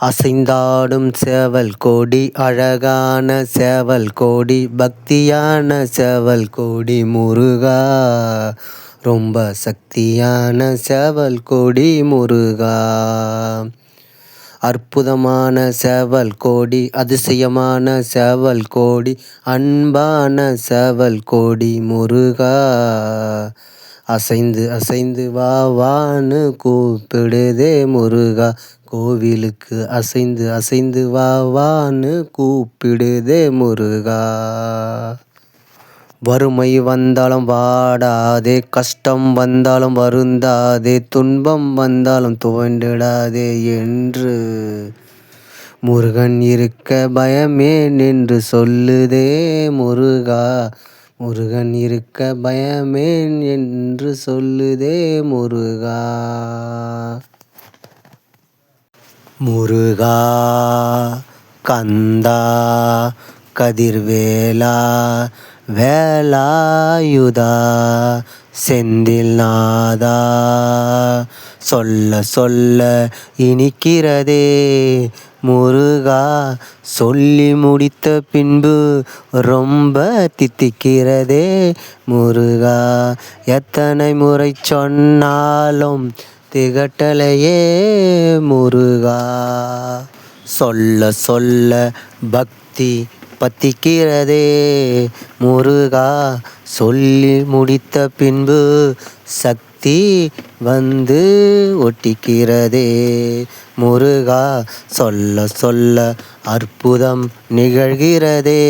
அசைந்தாடும் சேவல் கோடி அழகான சேவல் கோடி பக்தியான சேவல் கோடி முருகா. ரொம்ப சக்தியான சேவல் கோடி முருகா. அற்புதமான சேவல் கோடி அதிசயமான சேவல் கோடி அன்பான சேவல் கோடி முருகா. அசைந்து அசைந்து வா வான்னு கூப்பிடுதே முருகா. கோவிலுக்கு அசைந்து அசைந்து வா வான்னு கூப்பிடுதே முருகா. வறுமை வந்தாலும் வாடாதே கஷ்டம் வந்தாலும் வருந்தாதே துன்பம் வந்தாலும் துவண்டிடாதே என்று முருகன் இருக்க பயமேன் என்று சொல்லுதே முருகா. முருகன் இருக்க பயமேன் என்று சொல்லுதே முருகா. முருகா கந்தா கதிர்வேலா வேலாயுதா செந்தில் நாதா சொல்ல சொல்ல இனிக்கிறதே முருகா சொல்லி முடித்த பின்பு ரொம்ப தித்திக்கிறதே முருகா. எத்தனை முறை சொன்னாலும் திகட்டலையே முருகா. சொல்ல சொல்ல பக்தி பத்திக்கிறதே. முருகா சொல்லி முடித்த பின்பு சக்தி வந்து ஒட்டிக்கிறதே. முருகா சொல்ல சொல்ல அற்புதம் நிகழ்கிறதே.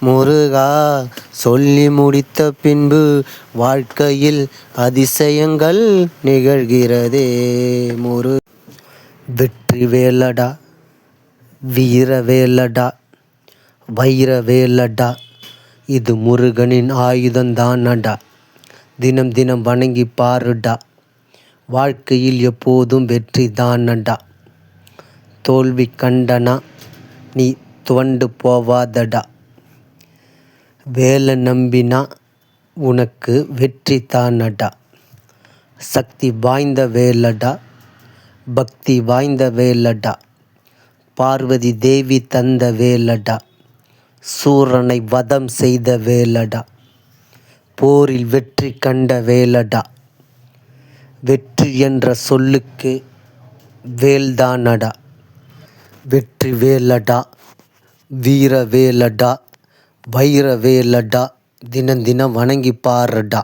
முருகா சொல்லி முடித்த பின்பு வாழ்க்கையில் அதிசயங்கள் நிகழ்கிறதே. முரு வெற்றி வேலடா வீர வேலடா வைர வேலடா. இது முருகனின் ஆயுதந்தானடா தினம் தினம் வணங்கி பாருடா. வாழ்க்கையில் எப்போதும் வெற்றி தானடா தோல்வி கண்டனா நீ துவண்டு போவாதடா. வேலை நம்பினா உனக்கு வெற்றி தானடா சக்தி வாய்ந்த வேலடா. பக்தி வாய்ந்த வேலடா. பார்வதி தேவி தந்த வேலடா. சூரனை வதம் செய்த வேலடா. போரில் வெற்றி கண்ட வேலடா. வெற்றி என்ற சொல்லுக்கு வேல்தானடா. வெற்றி வேலடா வீர வேலடா வைர வேலடா தினம் தினம் வணங்கி பாருடா.